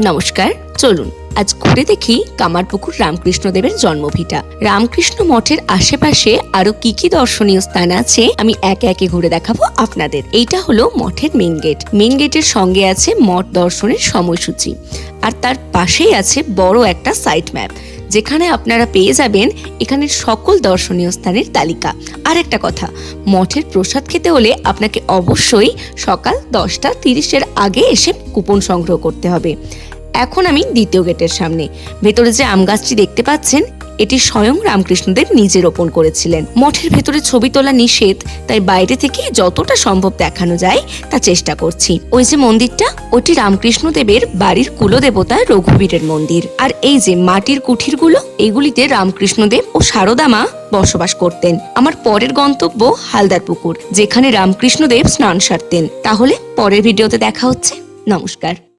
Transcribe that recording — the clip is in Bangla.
নমস্কার, চলুন। আজ ঘুরে দেখি কামারপুকুর রামকৃষ্ণদেবের জন্মভিটা। রামকৃষ্ণ মঠের আশেপাশে আরও কি কি দর্শনীয় স্থান আছে, আমি একে একে ঘুরে দেখাবো আপনাদের। এইটা হলো মঠের মেন গেট মেন গেটের সঙ্গে আছে মঠ দর্শনের সময়সূচি। আর তার পাশেই আছে বড় একটা সাইট ম্যাপ যেখানে আপনারা পেয়ে যাবেন এখানের সকল দর্শনীয় স্থানের তালিকা। আর একটা কথা, মঠের প্রসাদ খেতে হলে আপনাকে অবশ্যই সকাল দশটা তিরিশের আগে এসে কুপন সংগ্রহ করতে হবে। এখন আমি দ্বিতীয় গেটের সামনে। ভেতরে যে আম গাছটি দেখতে পাচ্ছেন এটি স্বয়ং রামকৃষ্ণদেব নিজে রোপণ করেছিলেন। মঠের ভেতরে ছবি তোলা নিষেধ, তাই বাইরে থেকে যতটা সম্ভব দেখানো যায় তা চেষ্টা করছি। ওই যে মন্দিরটা, ওটি রামকৃষ্ণদেবের বাড়ির কুলদেবতা রঘুবীরের মন্দির। আর এই যে মাটির কুঠিরগুলো, এগুলিতে রামকৃষ্ণদেব ও সারদা মা বসবাস করতেন। আমার পরের গন্তব্য হালদার পুকুর যেখানে রামকৃষ্ণদেব স্নান সারতেন। তাহলে পরের ভিডিওতে দেখা হচ্ছে। নমস্কার।